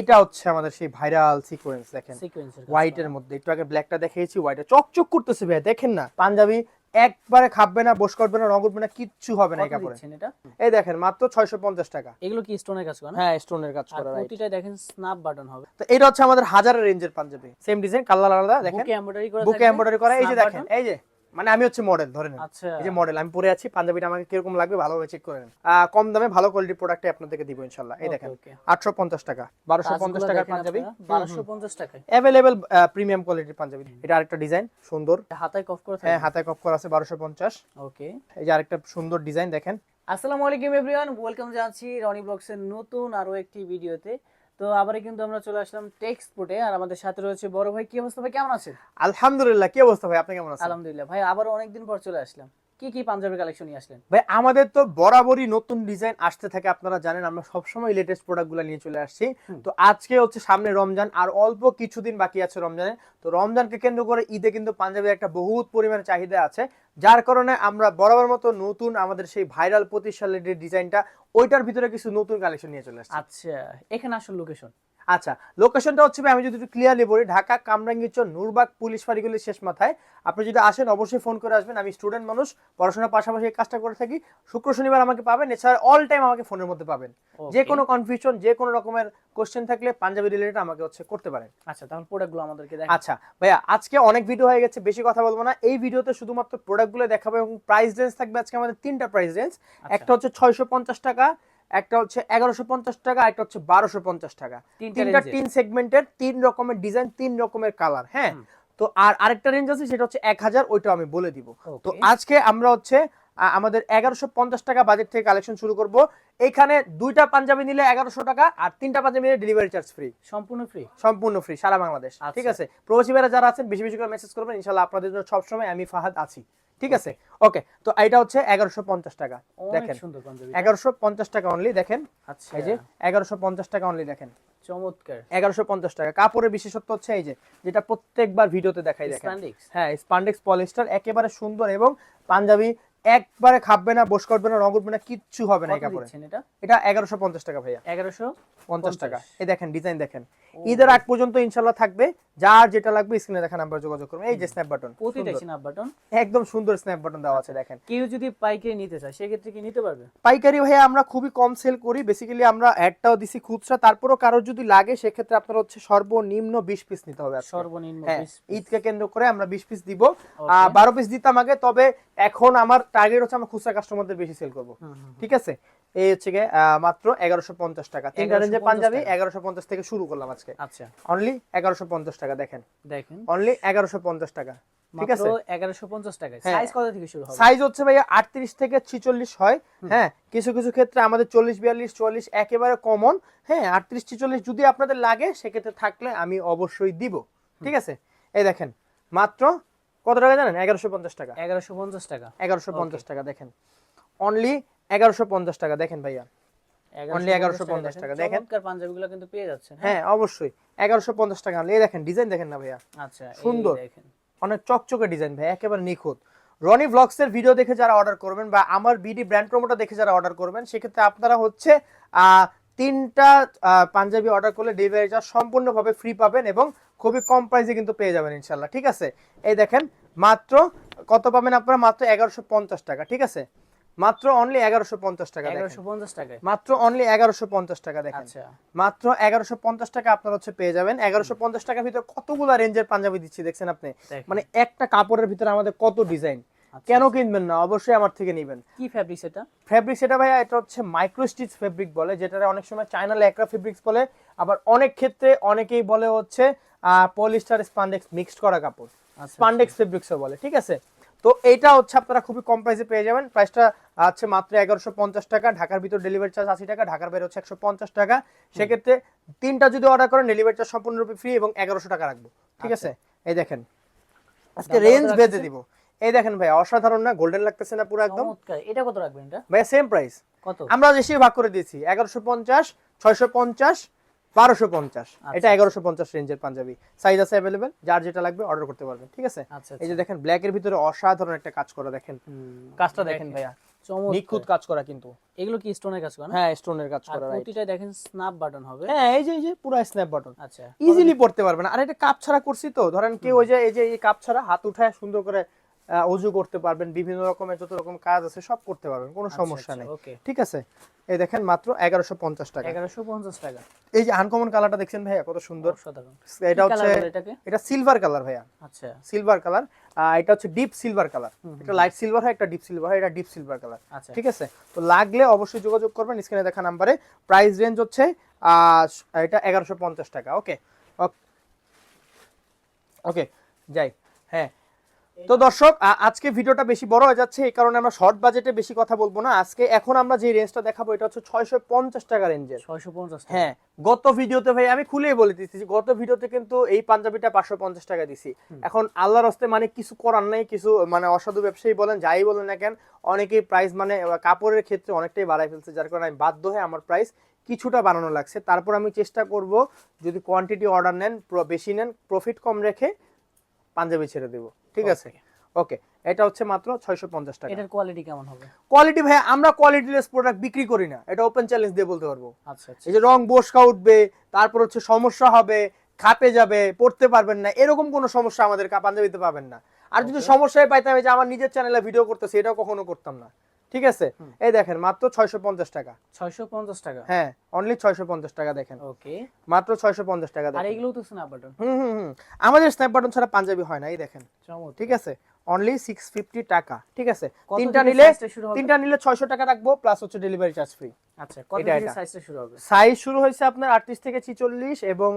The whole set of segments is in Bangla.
এটা হচ্ছে আমাদের সেই ভাইরাল সিকোয়েন্স দেখেন। সিকোয়েন্সের হোয়াইটের মধ্যে একটু আগে ব্ল্যাকটা দেখিয়েছি হোয়াইটে চকচক করতেছে ভাই দেখেন না। পাঞ্জাবি একবারে খাবে না বস করবে না রং উঠবে না কিচ্ছু হবে না এই কাপড়ে। এই দেখেন মাত্র ছয়শো পঞ্চাশ টাকা। এগুলো কি স্টোনের কাজ করা না? হ্যাঁ স্টোনের কাজ করা। প্রতিটা দেখেন স্ন্যাপ বাটন হবে। তো এটা হচ্ছে আমাদের হাজারের রেঞ্জের পাঞ্জাবি। সেম ডিজাইন কালার আলাদা দেখেন। বুকে এমব্রয়ডারি করা বুকে এমব্রয়ডারি করা এই যে দেখেন এই যে। মানে আমি হচ্ছে মডেল ধরে নেন। আচ্ছা। এই যে মডেল আমি পরে আছি পাঞ্জাবিটা আমাকে কীরকম লাগবে ভালোভাবে চেক করে নেন। কম দামে ভালো কোয়ালিটির প্রোডাক্টে আপনাদেরকে দিব ইনশাল্লাহ। এই দেখেন okay। আটশো পঞ্চাশ টাকা বারোশো পঞ্চাশ টাকার পাঞ্জাবি। বারোশো পঞ্চাশ টাকায়। অ্যাভেলেবেল প্রিমিয়াম কোয়ালিটির পাঞ্জাবি। এটা আরেকটা ডিজাইন সুন্দর। হাতায় কফ করা হ্যাঁ হাতায় কপ করা আছে বারোশো পঞ্চাশ। ওকে এই যে আরেকটা সুন্দর ডিজাইন দেখেন। আসসালামু আলাইকুম এভরিওয়ান ওয়েলকাম জানাচ্ছি রনি ব্লগসের নতুন আরও একটি ভিডিওতে তো আবার কিন্তু আমরা চলে আসলাম টেক্সপোর্টে আর আমাদের সাথে রয়েছে বড় ভাই। কি অবস্থা ভাই? কেমন আছেন? আলহামদুলিল্লাহ কি অবস্থা ভাই? আপনি কেমন আছেন? আলহামদুলিল্লাহ। ভাই আবার অনেকদিন পর চলে আসলাম। কি কি পাঞ্জাবি কালেকশন নিয়ে আসলেন? ভাই আমাদের তো বরাবরই নতুন ডিজাইন আসতে থাকে আপনারা জানেন আমরা সবসময় লেটেস্ট প্রোডাক্টগুলো নিয়ে চলে আসছি। তো আজকে হচ্ছে সামনে রমজান আর অল্প কিছুদিন বাকি আছে রমজানে। তো রমজানকে কেন্দ্র করে ঈদে কিন্তু পাঞ্জাবির একটা বহুত পরিমাণে চাহিদা আছে যার কারণে আমরা বরাবর মতো নতুন আমাদের সেই ভাইরাল যে ডিজাইনটা ওইটার ভিতরে কিছু নতুন কালেকশন নিয়ে চলে আসছি। আচ্ছা এখানে আসল লোকেশন আচ্ছা লোকেশনটা হচ্ছে আমি যদি একটু ক্লিয়ারলি বলি ঢাকা কামরাঙ্গীরচর নূরবাগ পুলিশ ফাঁড়িগুলির শেষ মাথায়। আপনি যদি আসেন অবশ্যই ফোন করে আসবেন। আমি স্টুডেন্ট মানুষ পড়াশোনার পাশাপাশি কাজটা করে থাকি। শুক্র শনিবার আমাকে পাবেন এছাড়া অল টাইম আমাকে ফোনের মধ্যে পাবেন। যে কোনো কনফিউশন যে কোনো রকমের কোশ্চেন থাকলে পাঞ্জাবি রিলেটেড আমাকে হচ্ছে করতে পারেন। আচ্ছা তাহলে প্রোডাক্টগুলো আমাদেরকে দেখ আচ্ছা ভাইয়া আজকে অনেক ভিডিও হয়ে গেছে বেশি কথা বলব না। এই ভিডিওতে শুধুমাত্র প্রোডাক্টগুলো দেখাবো এবং প্রাইস রেঞ্জ থাকবে আজকে আমাদের তিনটা প্রাইস রেঞ্জ একটা হচ্ছে ছয়শো পঞ্চাশ টাকা একটা হচ্ছে এগারোশো পঞ্চাশ টাকা একটা হচ্ছে বারোশো পঞ্চাশ টাকা। তিনটা। তিন সেগমেন্টের তিন রকমের ডিজাইন তিন রকমের কালার হ্যাঁ? তো আর আরেকটা রেঞ্জ আছে সেটা হচ্ছে এক হাজার ওইটা আমি বলে দিব। তো আজকে আমরা হচ্ছে আমাদের এগারোশো পঞ্চাশ টাকা বাজেট থেকে কালেকশন শুরু করব। এখানে দুইটা পাঞ্জাবি নিলে এগারোশো টাকা আর তিনটা পাঞ্জাবি নিলে ডেলিভারি চার্জ ফ্রি সম্পূর্ণ ফ্রি সম্পূর্ণ ফ্রি সারা বাংলাদেশ। আচ্ছা। ঠিক আছে? প্রবাসী ভাইরা যারা আছেন বেশি বেশি করে মেসেজ করবেন ইনশাল্লাহ আপনাদের জন্য সবসময় আমি ফাহাদ আছি। ঠিক আছে? ওকে তো এটা হচ্ছে এগারোশো পঞ্চাশ টাকা। দেখেন এগারোশো পঞ্চাশ টাকা অনলি দেখেন। আচ্ছা। এই যে এগারোশো পঞ্চাশ টাকা অনলি দেখেন। চমৎকার। এগারোশো পঞ্চাশ টাকা। কাপড়ের বিশেষত্ব হচ্ছে এই যে যেটা প্রত্যেকবার ভিডিওতে দেখাই দেখেন। হ্যাঁ স্পান্ডেক্স পলিস্টার একেবারে সুন্দর এবং পাঞ্জাবি একবারে খাববে না বস করবে না রং করবে না কিচ্ছু হবে না কাপড়ে। এটা? এগারোশো পঞ্চাশ টাকা ভাইয়া। এগারোশো পঞ্চাশ টাকা। এই দেখেন ডিজাইন দেখেন। ঈদের আগ পর্যন্ত ইনশাল্লাহ থাকবে। যার যেটা লাগবে স্ক্রিনে দেখা নাম্বার যোগাযোগ করবেন এই যে স্ন্যাপ বাটন প্রতিটা স্ন্যাপ বাটন একদম সুন্দর স্ন্যাপ বাটন দেওয়া আছে দেখেন। কেউ যদি পাইকারি নিতে চায় সেক্ষেত্রে কি নিতে পারবে? পাইকারি ভাইয়া আমরা খুবই কম সেল করি। বেসিক্যালি আমরা অ্যাডটাও দিছি খুচরা তারপরও কারোর যদি লাগে সেক্ষেত্রে আপনার হচ্ছে সর্বনিম্ন বিশ পিস নিতে হবে। সর্বনিম্ন হ্যাঁ 20 ঈদকে কেন্দ্র করে আমরা বিশ পিস দিব। আহ, বারো পিস দিতাম আগে তবে এখন আমার টার্গেট হচ্ছে আমরা খুচরা কাস্টমারদের বেশি সেল করব। ঠিক আছে? এই হচ্ছে গিয়ে মাত্র এগারোশো পঞ্চাশ টাকা। তিনটা রেঞ্জে পাঞ্জাবি টাকা। এগারোশো পঞ্চাশ থেকে শুরু করলাম আজকে। আচ্ছা। অনলি এগারোশো পঞ্চাশ টাকা দেখেন। দেখেন। অনলি এগারোশো পঞ্চাশ টাকা ঠিক আছে? এগারোশো পঞ্চাশ টাকায়। হ্যাঁ। সাইজ কত থেকে শুরু হবে? সাইজ হচ্ছে ভাইয়া আটত্রিশ থেকে ছিচল্লিশ হয়। হ্যাঁ কিছু কিছু ক্ষেত্রে আমাদের চল্লিশ বিয়াল্লিশ চুয়াল্লিশ একেবারে কমন হ্যাঁ আটত্রিশ ছিচল্লিশ যদি আপনাদের লাগে সেক্ষেত্রে থাকলে আমি অবশ্যই দিব। ঠিক আছে? এই দেখেন মাত্র কত টাকা জানেন? এগারোশো পঞ্চাশ টাকা। এগারোশো পঞ্চাশ টাকা। এগারোশো পঞ্চাশ টাকা দেখেন। অনলি এগারোশো পঞ্চাশ টাকা দেখেন ভাইয়া। Only 1150 টাকা, দেখেন। পাঞ্জাবিগুলো কিন্তু পেয়ে যাচ্ছেন হ্যাঁ? অবশ্যই। এগারোশো পঞ্চাশ টাকা এই দেখেন ডিজাইন দেখেন না ভাইয়া? আচ্ছা সুন্দর। অনেক চকচকে ডিজাইন ভাই একেবারে নিখুঁত। রনি ব্লগস এর ভিডিও দেখে যারা অর্ডার করবেন বা আমার বিডি ব্র্যান্ড প্রমোটার দেখে যারা অর্ডার করবেন সেক্ষেত্রে আপনারা হচ্ছে তিনটা পাঞ্জাবি অর্ডার করলে ডেলিভারি চার্জ সম্পূর্ণভাবে ফ্রি পাবেন এবং খুবই কম প্রাইসে কিন্তু পেয়ে যাবেন ইনশাল্লাহ ঠিক আছে? এই দেখেন মাত্র কত পাবেন আপনারা? মাত্র এগারোশো পঞ্চাশ টাকা ঠিক আছে? মাত্র অনলি এগারোশো পঞ্চাশ টাকা এগারোশো পঞ্চাশ টাকায়। মাত্র অনলি এগারোশো পঞ্চাশ টাকা দেখেন। আচ্ছা। মাত্র এগারোশো পঞ্চাশ টাকা আপনার হচ্ছে পেয়ে যাবেন। এগারোশো পঞ্চাশ টাকার ভিতরে কতগুলা রেঞ্জের পাঞ্জাবি দিচ্ছি দেখছেন আপনি? মানে একটা কাপড়ের ভিতরে আমাদের কত ডিজাইন? আচ্ছা, কেন কিনবেন না? অবশ্যই আমার থেকে নেবেন। কি ফ্যাব্রিক এটা ফেব্রিক সেটা ভাইয়া এটা হচ্ছে মাইক্রো স্টিচ ফেব্রিক বলে যেটা অনেক সময় চায়না ল্যাকরা ফেব্রিক্স বলে আবার অনেক ক্ষেত্রে অনেকেই বলে হচ্ছে পলিস্টার স্পান্ডেক্স মিক্সড করা কাপড়। আচ্ছা, স্পান্ডেক্স ফেব্রিক্সও বলে ঠিক আছে? তো এটা হচ্ছে আপনারা খুবই কম প্রাইসে পেয়ে যাবেন। প্রাইসটা আছে মাত্র এগারোশো পঞ্চাশ টাকা ঢাকার ভিতর ডেলিভারি চার্জ আশি টাকা ঢাকার বাইরে হচ্ছে একশো পঞ্চাশ টাকা। সেক্ষেত্রে তিনটা যদি অর্ডার করেন ডেলিভারি চার্জ সম্পূর্ণরূপে ফ্রি এবং এগারোশো টাকা রাখব। ঠিক আছে? এই দেখেন। আজকে রেঞ্জ বেঁধে দিব। এই দেখেন ভাই অসাধারণ না? গোল্ডেন লাগতেছে না পুরো একদম? এটা কত রাখবেন এটা? ভাইয়া সেম প্রাইস কত? আমরা বেশি ভাগ করে দিয়েছি। এগারোশো পঞ্চাশ ছয়শো পঞ্চাশ বারোশো পঞ্চাশ। আচ্ছা, এটা এগারোশো পঞ্চাশ রেঞ্জের পাঞ্জাবি। সাইজ আছে অ্যাভেলেবেল যার যেটা লাগবে অর্ডার করতে পারবেন ঠিক আছে? আচ্ছা এই যে দেখেন ব্ল্যাক এর ভিতরে অসাধারণ একটা কাজ করা দেখেন। কাজটা দেখেন ভাইয়া। নিখুঁত কাজ করা কিন্তু। এগুলো কি স্টোনের কাজ করা হ্যাঁ স্টোনের কাজ করা। প্রতিটাই দেখেন স্ন্যাপ বাটন হবে। হ্যাঁ এই যে এই যে পুরো স্ন্যাপ বাটন আচ্ছা। ইজিলি পড়তে পারবেন। আর এটা কাপ ছাড়া করছি তো ধরেন কেউ ওই যে এই যে এই কাপ ছাড়া হাত উঠায় সুন্দর করে অজু করতে পারবেন বিভিন্ন রকমের যত রকম কাজ আছে সব করতে পারবেন কোনো আচ্ছা, সমস্যা নেই। ঠিক আছে? এই দেখেন মাত্র এগারোশো পঞ্চাশ টাকা। এগারোশো পঞ্চাশ টাকা। এই যে আনকমন কালারটা দেখছেন ভাইয়া কত সুন্দর। এটা হচ্ছে এটা সিলভার কালার ভাইয়া। আচ্ছা। সিলভার কালার এটা হচ্ছে ডিপ সিলভার কালার এটা লাইট সিলভার হয় একটা ডিপ সিলভার হয় এটা ডিপ সিলভার কালার আচ্ছা। ঠিক আছে? তো লাগলে অবশ্যই যোগাযোগ করবেন স্ক্রিনে দেখা নাম্বারে। প্রাইস রেঞ্জ হচ্ছে আহ, এটা এগারোশো পঞ্চাশ টাকা ওকে ওকে যাই। হ্যাঁ তো দর্শক আজকে ভিডিওটা বেশি বড় হয়ে যাচ্ছে এই কারণে আমরা শর্ট বাজেটে বেশি কথা বলব না। আজকে এখন আমরা যে রেঞ্জটা দেখাবো এটা হচ্ছে ছয়শো পঞ্চাশ টাকা রেঞ্জের ছয়শো পঞ্চাশ হ্যাঁ গত ভিডিওতে ভাই আমি খুলেই বলে দিচ্ছি গত ভিডিওতে কিন্তু এই পাঞ্জাবিটা পাঁচশো পঞ্চাশ টাকা দিছি। এখন আল্লাহর হস্তে মানে কিছু করার নাই কিছু মানে অসাধু ব্যবসায়ী বলেন যাই বলেন না কেন অনেকেই প্রাইস মানে কাপড়ের ক্ষেত্রে অনেকটাই বাড়াই ফেলছে যার কারণে আমি বাধ্য হয়ে আমার প্রাইস কিছুটা বানানো লাগছে। তারপর আমি চেষ্টা করব যদি কোয়ান্টিটি অর্ডার নেন বেশি নেন প্রফিট কম রেখে পাঞ্জাবি ছেড়ে দেবো। ঠিক আছে? ওকে এটা হচ্ছে মাত্র ছয়শো পঞ্চাশ টাকা। এটার কোয়ালিটি কেমন হবে? কোয়ালিটি ভাই আমরা কোয়ালিটিলেস প্রোডাক্ট বিক্রি করি না। এটা ওপেন চ্যালেঞ্জ দিয়ে বলতে পারব। আচ্ছা আচ্ছা। এই যে রং বসকা উঠবে তারপর হচ্ছে সমস্যা হবে খাপে যাবে পড়তে পারবেন না এরকম কোনো সমস্যা আমাদের পাঞ্জাবিতে পাবেন না। আর যদি সমস্যায় পাইতাম যে আমার নিজের চ্যানেলে ভিডিও করতেছি এটাও কখনো করতাম না। ঠিক আছে? এই দেখেন মাত্র ছয়শো পঞ্চাশ টাকা। ছয়শো পঞ্চাশ টাকা? হ্যাঁ অনলি টাকা দেখেন। ওকে মাত্র ছয়শো পঞ্চাশ টাকা আর এগুলো তো স্ন্যাপ বাটন হুম হুম আমাদের স্ন্যাপ বাটন ছাড়া পাঞ্জাবি হয় না এই দেখেন। ঠিক আছে? অনলি সিক্স টাকা। ঠিক আছে? তিনটা নিলে? তিনটা নিলে ছয়শো টাকা রাখব প্লাস হচ্ছে ডেলিভারি চার্জ ফ্রি আচ্ছা কত থেকে সাইজটা শুরু হবে? সাইজ শুরু হয়েছে আপনার আটত্রিশ থেকে ছিচল্লিশ এবং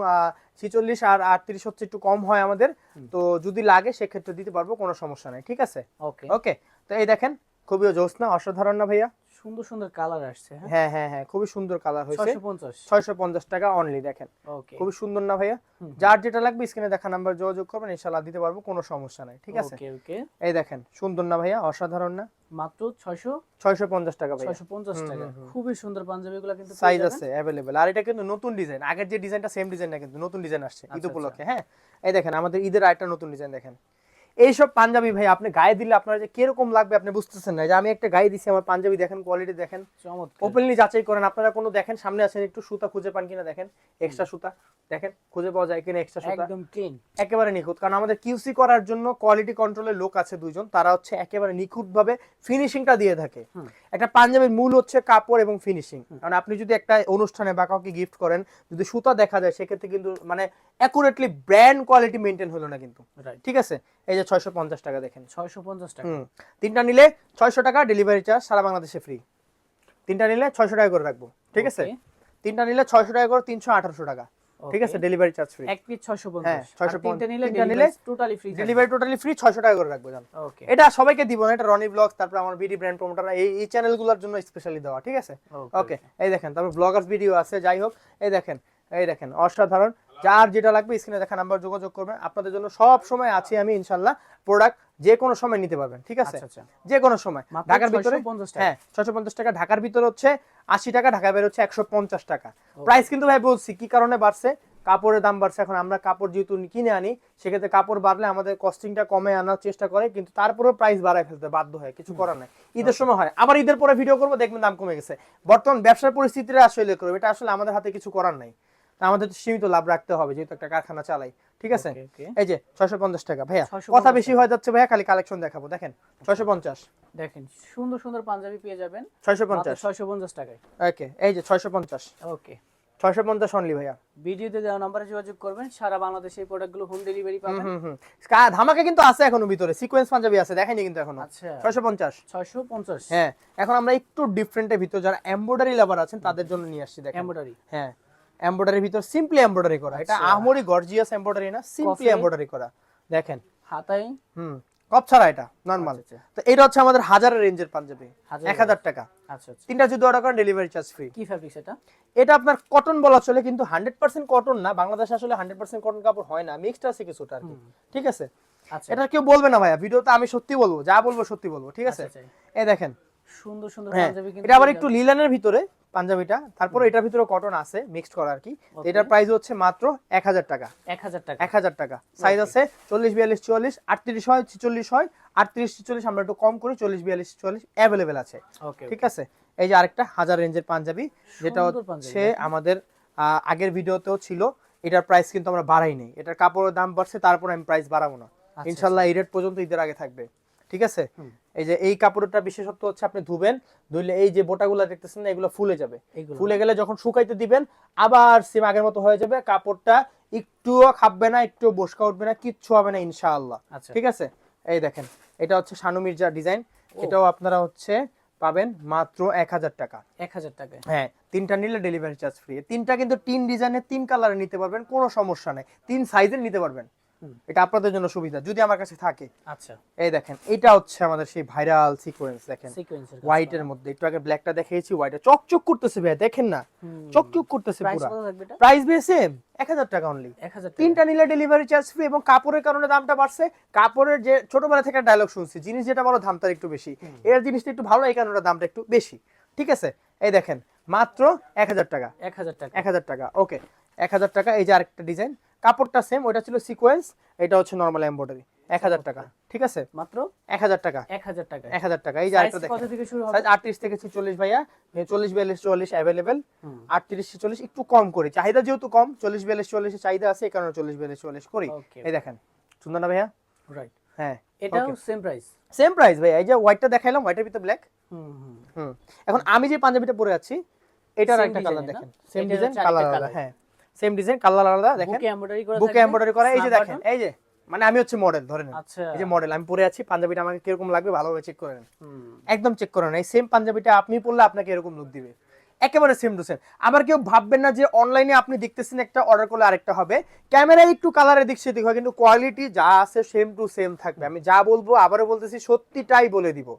ছিচল্লিশ আর আটত্রিশ হচ্ছে একটু কম হয় আমাদের। তো যদি লাগে সেক্ষেত্রে দিতে পারব কোনো সমস্যা নাই। ঠিক আছে? ওকে ওকে তো এই দেখেন খুবই জ্যোৎস্না অসাধারণ না ভাইয়া? সুন্দর সুন্দর কালার আসছে হ্যাঁ? হ্যাঁ হ্যাঁ হ্যাঁ খুবই সুন্দর কালার হয়েছে। ছয়শো পঞ্চাশ। ছয়শো পঞ্চাশ টাকা অনলি দেখেন। ওকে খুবই সুন্দর না ভাইয়া? যার যেটা লাগবে স্ক্রিনে দেখা নাম্বার যোগাযোগ করবেন ইনশাল্লাহ দিতে পারব কোনো সমস্যা নাই ঠিক আছে? ওকে ওকে এই দেখেন সুন্দর না ভাইয়া? অসাধারণ না? মাত্র ছয়শো? ছয়শো পঞ্চাশ টাকা ভাইয়া। ছয়শো পঞ্চাশ টাকা। খুবই সুন্দর পাঞ্জাবি গুলো কিন্তু সাইজ আছে অ্যাভেলেবেল আর এটা কিন্তু নতুন ডিজাইন আগের যে ডিজাইনটা সেম ডিজাইন না কিন্তু নতুন ডিজাইন আসছে ঈদ আচ্ছা, উপলক্ষে হ্যাঁ? এই দেখেন আমাদের ঈদের আরেকটা নতুন ডিজাইন দেখেন। এইসব পাঞ্জাবি ভাই আপনি গায়ে দিলে আপনার যে কীরকম লাগবে আপনি বুঝতেছেন না। যে আমি একটা গায়ে দিছি আমার পাঞ্জাবি দেখেন কোয়ালিটি দেখেন। ওপেনলি যাচাই করেন আপনারা কোনো দেখেন সামনে আছেন একটু সুতা খুঁজে পান কিনা দেখেন এক্সট্রা সুতা। দেখেন খুঁজে পাওয়া যায় কিনা এক্সট্রা সুতা। একদম ক্লিন একেবারে নিখুঁত কারণ আমাদের কিউসি করার জন্য কোয়ালিটি কন্ট্রোলের লোক আছে দুইজন তারা হচ্ছে একেবারে নিখুঁতভাবে ফিনিশিংটা দিয়ে থাকে। একটা পাঞ্জাবির মূল হচ্ছে কাপড় এবং ফিনিশিং কারণ আপনি যদি একটা অনুষ্ঠানে বা কাউকে গিফট করেন যদি সুতা দেখা যায় সেক্ষেত্রে কিন্তু মানে অ্যাকুরেটলি ব্র্যান্ড কোয়ালিটি মেনটেন হলো না কিন্তু। ঠিক আছে? এই যে ছয়শো পঞ্চাশ টাকা দেখেন। ছয়শো পঞ্চাশ টাকা? তিনটা নিলে ছয়শো টাকা ডেলিভারি চার্জ সারা বাংলাদেশে ফ্রি তিনটা নিলে ছয়শো টাকা করে রাখব। ঠিক আছে? তিনটা নিলে ছয়শো টাকা করে তিনশো আঠারোশো টাকা। ঠিক আছে? ডেলিভারি চার্জ ফ্রি এক পিস ছয়শো হ্যাঁ, পঞ্চাশ। 650 তিনটা নিলে তিনটা নিলে totally free delivery totally free ছয়শো টাকা করে রাখব জান। ওকে এটা সবাইকে দিব না এটা রনি ব্লগস তারপর আমার বিডি ব্র্যান্ড প্রমোটার এই এই চ্যানেলগুলোর জন্য স্পেশালি দেওয়া ঠিক আছে? ওকে এই দেখেন তারপর ব্লগার্স ভিডিও আছে যাই হোক এই দেখেন এই দেখেন অসাধারণ। যার যেটা লাগবে স্ক্রিনে দেখা নাম্বার যোগাযোগ করবেন। আপনাদের জন্য সব সময় আছি আমি ইনশাল্লাহ প্রোডাক্ট যে কোনো সময় নিতে পারবেন ঠিক আছে? আচ্ছা আচ্ছা। যে কোনো সময় ঢাকার ভিতরে হ্যাঁ ছয়শো পঞ্চাশ টাকা। ঢাকার ভিতরে হচ্ছে আশি টাকা ঢাকা বের হচ্ছে একশো পঞ্চাশ টাকা। প্রাইস কিন্তু ভাই বলছি কি কারণে বাড়ছে? কাপড়ের দাম বাড়ছে। এখন আমরা কাপড় যেহেতু কিনে আনি সেক্ষেত্রে কাপড় বাড়লে আমাদের কস্টিংটা কমে আনার চেষ্টা করে কিন্তু তারপরেও প্রাইস বাড়ায় ফেলতে বাধ্য হয় কিছু করার নাই। ঈদের সময় হয়। আবার ঈদের পরে ভিডিও করব দেখবেন দাম কমে গেছে। বর্তমান ব্যবসার পরিস্থিতিটা আসলে করবে এটা আসলে আমাদের হাতে কিছু করার নাই। আমাদের তো সীমিত লাভ রাখতে হবে যেহেতু একটা কারখানা চালাই ঠিক আছে. এই যে ছয়শো পঞ্চাশ টাকা ভাইয়া। কথা বেশি হয়ে যাচ্ছে ভাইয়া খালি কালেকশন দেখাবো। দেখেন ছয়শো পঞ্চাশ। দেখেন সুন্দর সুন্দর পাঞ্জাবি পেয়ে যাবেন। ছয়শো পঞ্চাশ। ছয়শো পঞ্চাশ টাকায়। ওকে এই যে ছয়শো পঞ্চাশ। ওকে। ছয়শো পঞ্চাশ অনলি ভাইয়া। ভিডিওতে দেওয়া নাম্বারে যোগাযোগ করবেন সারা বাংলাদেশে এই প্রোডাক্টগুলো হোম ডেলিভারি পাবেন। হুম হুম। কা- ধামাকা কিন্তু আছে এখনও ভিতরে সিকোয়েন্স পাঞ্জাবি আছে দেখাইনি কিন্তু এখনও। আচ্ছা। ছয়শো পঞ্চাশ। ছয়শো পঞ্চাশ। হ্যাঁ এখন আমরা একটু ডিফারেন্টের ভিতর যারা এমব্রয়ডারি লাভার আছেন তাদের জন্য নিয়ে আসছি দেখেন। এমব্রয়ডারি হ্যাঁ। এমব্রয়ডারির ভিতর সিম্পলি এমব্রয়ডারি করা। এটা আচ্ছা। আহমরি গর্জিয়াস এমব্রয়ডারি না সিম্পলি এমব্রয়ডারি করা। দেখেন। হাতায় হুম কপ ছাড়া এটা নর্মাল আচ্ছা, তো এটা হচ্ছে আমাদের হাজারের রেঞ্জের পাঞ্জাবি। হাজার এক হাজার টাকা। আচ্ছা আচ্ছা। তিনটা যদি অর্ডার করেন ডেলিভারি চার্জ ফ্রি কি ফ্যাব্রিক সেটা? এটা আপনার কটন বলা চলে কিন্তু হান্ড্রেড পার্সেন্ট কটন না। বাংলাদেশে আসলে হান্ড্রেড পার্সেন্ট কটন কাপড় হয় না। মিক্সড আছে কিছুটা আর কি। ঠিক আছে? আচ্ছা। এটা কেউ বলবে না ভাইয়া। ভিডিওতে আমি সত্যি বলব যা বলব সত্যি বলব। ঠিক আছে? আচ্ছা, আচ্ছা। এই দেখেন সুন্দর সুন্দর হ্যাঁ পাঞ্জাবি কিন্তু এটা আবার একটু লিলানের ভিতরে পাঞ্জাবিটা। তারপর এটার ভিতরে কটন আছে মিক্সড করা আর কি। এটার প্রাইস হচ্ছে মাত্র এক হাজার টাকা। যাবেন। এক হাজার টাকা। এক হাজার টাকা। সাইজ আছে চল্লিশ বিয়াল্লিশ চুয়াল্লিশ আটত্রিশ হয় ছিচল্লিশ হয় আটত্রিশ ছিচল্লিশ আমরা একটু কম করি চল্লিশ বিয়াল্লিশ চুয়াল্লিশ অ্যাভেলেবেল আছে। ঠিক আছে? এই যে আরেকটা হাজার রেঞ্জের পাঞ্জাবি যেটা হচ্ছে আমাদের আগের ভিডিওতেও ছিল। এটার প্রাইস কিন্তু আমরা বাড়াই নেই এটার কাপড়ের দাম বাড়ছে তারপর আমি প্রাইস বাড়াবো না। আচ্ছা, ইনশাল্লাহ এই রেট পর্যন্ত ঈদের আগে থাকবে। ঠিক আছে? এই যে এই কাপড়টা বিশেষত্ব হচ্ছে আপনি ধুবেন ধুইলে এই যে বোটাগুলো দেখতেছেন না এগুলো ফুলে যাবে। ফুলে গেলে যখন শুকাইতে দিবেন আবার সেম আগের মতো হয়ে যাবে কাপড়টা একটুও খাববে না একটুও বসকা উঠবে না কিচ্ছু হবে না ইনশাআল্লাহ। আচ্ছা। ঠিক আছে? এই দেখেন এটা হচ্ছে শানু মির্জা ডিজাইন। এটাও আপনারা হচ্ছে পাবেন মাত্র এক হাজার টাকা। এক হাজার টাকায়। হ্যাঁ তিনটা নিলে ডেলিভারি চার্জ ফ্রি তিনটা কিন্তু তিন ডিজাইনের তিন কালারে নিতে পারবেন কোনো সমস্যা নেই। তিন সাইজের নিতে পারবেন। এটা আপনাদের জন্য সুবিধা যদি আমার কাছে থাকে। আচ্ছা। এই দেখেন এটা হচ্ছে আমাদের সেই ভাইরাল সিকোয়েন্স দেখেন। সিকোয়েন্সের হোয়াইটের মধ্যে একটু আগে ব্ল্যাকটা দেখিয়েছি হোয়াইটে চকচক করতেছে ভাই দেখেন না। চকচক করতেছে প্রাইস পুরো। প্রাইস বেশ সেম এক হাজার টাকা অনলি এক হাজার টাকা। তিনটা নিলে ডেলিভারি চার্জ ফ্রি এবং কাপড়ের কারণে দামটা বাড়ছে। কাপড়ের যে ছোটবেলা থেকে ডায়লগ শুনছি জিনিস যেটা বড় দাম তার একটু বেশি। এর জিনিসটা একটু ভালো এই কারণে দামটা একটু বেশি। ঠিক আছে? এই দেখেন মাত্র এক হাজার টাকা। এক হাজার টাকা। এক হাজার টাকা ওকে। এক হাজার টাকা এই যে আরেকটা ডিজাইন কাপড়টা সেম ওইটা ছিল সিকোয়েন্স এটা হচ্ছে নর্মাল এমব্রয়ডারি এক হাজার টাকা ঠিক আছে? মাত্র? এক হাজার টাকা। এক হাজার টাকা এক হাজার টাকা এই যে আরেকটা দেখেন। থেকে শুরু হবে? আটত্রিশ থেকে ছিচল্লিশ ভাইয়া চল্লিশ বিয়াল্লিশ চল্লিশ অ্যাভেলেবেল আটত্রিশ ছিচল্লিশ একটু কম করি। চাহিদা যেহেতু কম চল্লিশ বিয়াল্লিশ চল্লিশের চাহিদা আছে এই কারণে চল্লিশ বিয়াল্লিশ চল্লিশ করি। এই দেখেন সুন্দর না ভাইয়া? রাইট হ্যাঁ এটাও সেম প্রাইস সেম প্রাইস ভাইয়া এই যে হোয়াইটটা দেখাইলাম হোয়াইটের ভিতরে ব্ল্যাক হুম হুম। হুম। এখন আমি যে পাঞ্জাবিটা পরে আছি এটার একটা কালার দেখেন। Same design colour. হ্যাঁ। সেম ডিজাইন কালার আলাদা দেখেন? বুকে এমব্রয়ডারি করা বুকে এমব্রয়ডারি করা এই যে দেখেন এই যে মানে আমি হচ্ছে মডেল ধরেন আচ্ছা। এই যে মডেল আমি পরে আছি পাঞ্জাবিটা আমাকে কীরকম লাগবে ভালোভাবে চেক করে নেন। একদম চেক করে নেন এই সেম পাঞ্জাবিটা আপনি পরলে আপনাকে এরকম লুক দিবে। একেবারে সেম টু সেম আবার কেউ ভাববেন না যে অনলাইনে আপনি দেখতেছেন একটা অর্ডার করলে আরেকটা হবে। ক্যামেরায় একটু কালারের দিক সেদিক হয় কিন্তু কোয়ালিটি যা আছে সেম টু সেম থাকবে। আমি যা বলব আবারও বলতেছি সত্যিটাই বলে দিব।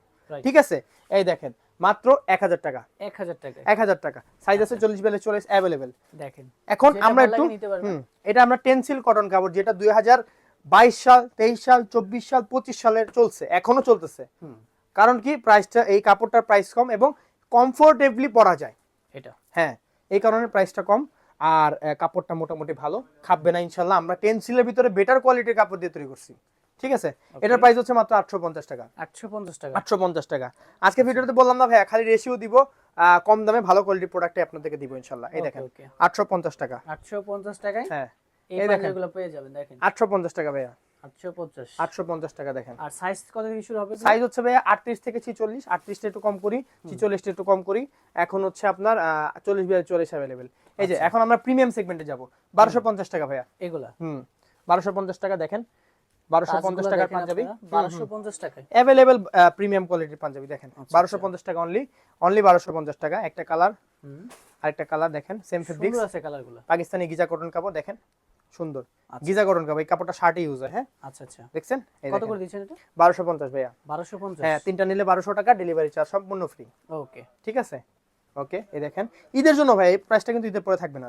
ঠিক আছে? এই দেখেন মাত্র এক হাজার টাকা। এক হাজার টাকা। এক হাজার টাকা। সাইজ আছে চল্লিশ বিয়াল্লিশ চল্লিশ অ্যাভেলেবেল দেখেন। এখন আমরা একটু এটা আমরা টেন্সিল কটন কাপড় যেটা দুই হাজার বাইশ সাল তেইশ সাল চব্বিশ সাল পঁচিশ সালের চলছে এখনও চলতেছে। কারণ কি? প্রাইসটা এই কাপড়টার প্রাইস কম এবং কমফোর্টেবলি পরা যায়। এটা। হ্যাঁ এই কারণে প্রাইসটা কম। আর কাপড়টা মোটামুটি ভালো। খাববে না ইনশাল্লাহ আমরা টেন্সিলের ভিতরে বেটার কোয়ালিটির কাপড় দিয়ে তৈরি করছি। ঠিক আছে? এটার প্রাইস হচ্ছে মাত্র আটশো পঞ্চাশ টাকা। আটশো পঞ্চাশ টাকা। আটশো পঞ্চাশ টাকা। আজকে ভিডিওতে বললাম না ভাইয়া খালি রেশিও দিব কম দামে ভালো কোয়ালিটির প্রোডাক্টে আপনাদেরকে দিব ইনশাল্লাহ এই দেখেন okay. আটশো পঞ্চাশ টাকা। আটশো পঞ্চাশ টাকায়? হ্যাঁ। এই দেখেন। পাঞ্জাবিগুলো পেয়ে যাবেন দেখেন। আটশো পঞ্চাশ টাকা ভাইয়া। আটশো পঞ্চাশ। আটশো পঞ্চাশ টাকা দেখেন। আর সাইজ কত থেকে শুরু হবে? সাইজ হচ্ছে ভাইয়া আটত্রিশ থেকে ছিচল্লিশ আটত্রিশটা একটু কম করি ছিচল্লিশটা একটু কম করি। এখন হচ্ছে আপনার চল্লিশ বিয়াল্লিশ চল্লিশ অ্যাভেলেবেল এই যে এখন আমরা প্রিমিয়াম সেগমেন্টে যাব। বারোশো পঞ্চাশ টাকা ভাইয়া। এগুলা। হুম। বারোশো পঞ্চাশ টাকা দেখেন। বারোশো পঞ্চাশ টাকার পাঞ্জাবি? বারোশো পঞ্চাশ টাকায়। অ্যাভেলেবেল প্রিমিয়াম কোয়ালিটির পাঞ্জাবি দেখেন। আচ্ছা, বারোশো পঞ্চাশ টাকা অনলি অনলি বারোশো পঞ্চাশ টাকা। একটা কালার আরেকটা কালার দেখেন সেম ফেব্রিক্স সুন্দর আছে কালারগুলো পাকিস্তানি গিজা কটন কাপড় দেখেন সুন্দর। আচ্ছা। গিজা কটন কাপড় এই কাপড়টা শার্টে ইউজ হয়? হ্যাঁ আচ্ছা আচ্ছা। দেখছেন? কত করে দিচ্ছেন এটা? বারোশো পঞ্চাশ ভাইয়া। বারোশো পঞ্চাশ? হ্যাঁ তিনটা নিলে বারোশো টাকা ডেলিভারি চার্জ সম্পূর্ণ ফ্রি ওকে ঠিক আছে? ওকে এই দেখেন। ঈদের জন্য ভাই এই প্রাইসটা কিন্তু ঈদের পরে থাকবে না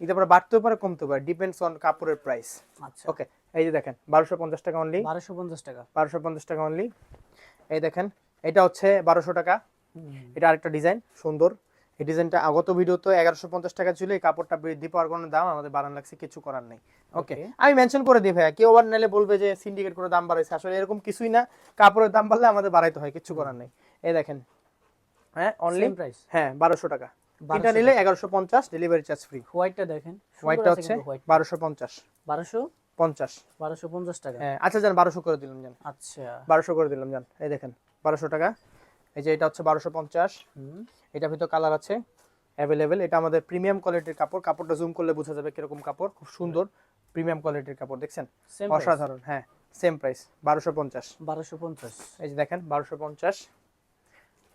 আর। পরে বাড়তেও পারে কমতেও পারে ডিপেন্ডস অন কাপড়ের প্রাইস আচ্ছা। ওকে এই যে দেখেন বারোশো পঞ্চাশ টাকা অনলি বারোশো পঞ্চাশ টাকা। বারোশো পঞ্চাশ টাকা অনলি এই দেখেন এটা হচ্ছে বারোশো টাকা। এটা আরেকটা ডিজাইন সুন্দর। এই ডিজাইনটা আগত ভিডিও তো এগারোশো পঞ্চাশ টাকা ছিল এই কাপড়টা বৃদ্ধি পাওয়ার কোনো দাম আমাদের বাড়ানো লাগছে কিছু করার নেই। ওকে আমি মেনশন করে দিই ভাইয়া কেউ আবার নাহলে বলবে যে সিন্ডিকেট করে দাম বাড়াইছে। আসলে এরকম কিছুই না কাপড়ের দাম বাড়লে আমাদের বাড়াইতে হয় কিছু করার নেই। এই দেখেন হ্যাঁ অনলি প্রাইস হ্যাঁ বারোশো টাকা। 1200 নিলে এগারোশো পঞ্চাশ ডেলিভারি চার্জ ফ্রি হোয়াইটটা দেখেন হোয়াইটটা হচ্ছে বারোশো পঞ্চাশ। বারোশো? পঞ্চাশ। বারোশো পঞ্চাশ টাকা। হ্যাঁ আচ্ছা যান বারোশো করে দিলাম যান আচ্ছা। বারোশো করে দিলাম যান এই দেখেন বারোশো টাকা। এই যে এটা হচ্ছে বারোশো পঞ্চাশ। হুম। এটা ভিতর কালার আছে অ্যাভেলেবেল এটা আমাদের প্রিমিয়াম কোয়ালিটির কাপড়। কাপড়টা জুম করলে বোঝা যাবে কীরকম কাপড়। খুব সুন্দর প্রিমিয়াম কোয়ালিটির কাপড় দেখছেন? অসাধারণ হ্যাঁ সেম প্রাইস বারোশো পঞ্চাশ। বারোশো পঞ্চাশ। এই যে দেখেন বারোশো পঞ্চাশ।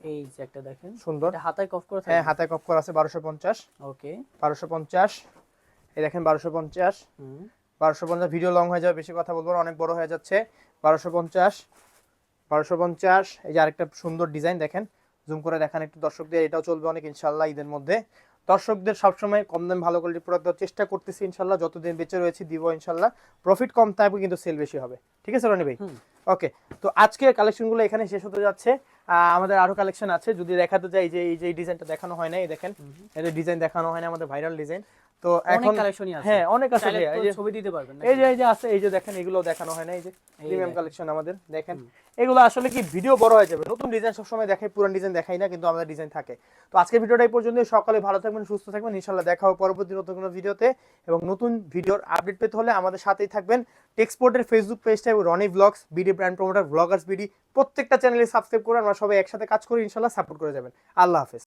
এই যে একটা দেখেন। সুন্দর। এটা হাতায় কফ করে হ্যাঁ হাতায় করা আছে বারোশো পঞ্চাশ। ওকে। বারোশো পঞ্চাশ। এই দেখেন বারোশো পঞ্চাশ। হুম। বারোশো পঞ্চাশ ভিডিও লং হয়ে যাবে বেশি কথা বলব অনেক বড় হয়ে যাচ্ছে। বারোশো পঞ্চাশ। বারোশো পঞ্চাশ। এই যে আরেকটা সুন্দর ডিজাইন দেখেন। জুম করে দেখান একটু দর্শকদের এটাও চলবে অনেক ইনশাল্লাহ ঈদের মধ্যে। দর্শকদের সবসময় কম দামে ভালো কোয়ালিটি প্রোডাক্ট দেওয়ার চেষ্টা করতেছি ইনশাল্লাহ যতদিন বেঁচে রয়েছে দিব ইনশাল্লাহ প্রফিট কম থাকবে কিন্তু সেল বেশি হবে। ঠিক আছে রনি ভাই? ওকে তো আজকের কালেকশনগুলো এখানে শেষ হতে যাচ্ছে। আমাদের আরও কালেকশন আছে। যদি দেখাতে যাই যে এই যে ডিজাইনটা দেখানো হয় না এই দেখেন। এটা ডিজাইন দেখানো হয় না আমাদের ভাইরাল ডিজাইন তো এখন কালেকশনই আছে। হ্যাঁ অনেক আছে এই যে ছবি দিতে পারবেন এই যে এই যে আছে এই যে দেখেন এগুলো দেখানো হয় না এই যে প্রিমিয়াম কালেকশন আমাদের দেখেন। এগুলো আসলে কি ভিডিও বড় হয়ে যাবে? নতুন ডিজাইন সবসময় দেখাই পুরান ডিজাইন দেখাই না কিন্তু আমাদের ডিজাইন থাকে। তো আজকের ভিডিওটা এই পর্যন্ত সকালে ভালো থাকবেন সুস্থ থাকবেন ইনশাল্লাহ দেখা হবে পরবর্তী নতুন কোনো ভিডিওতে। এবং নতুন ভিডিওর আপডেট পেতে হলে আমাদের সাথেই থাকবেন। টেক্সপোর্টের ফেসবুক পেজটা এবং Rony blogs BD brand promoter bloggers BD প্রত্যেকটা চ্যানেলে সাবস্ক্রাইব করে আমরা সবাই একসাথে কাজ করি ইনশাল্লাহ সাপোর্ট করে যাবেন। আল্লাহ হাফেজ।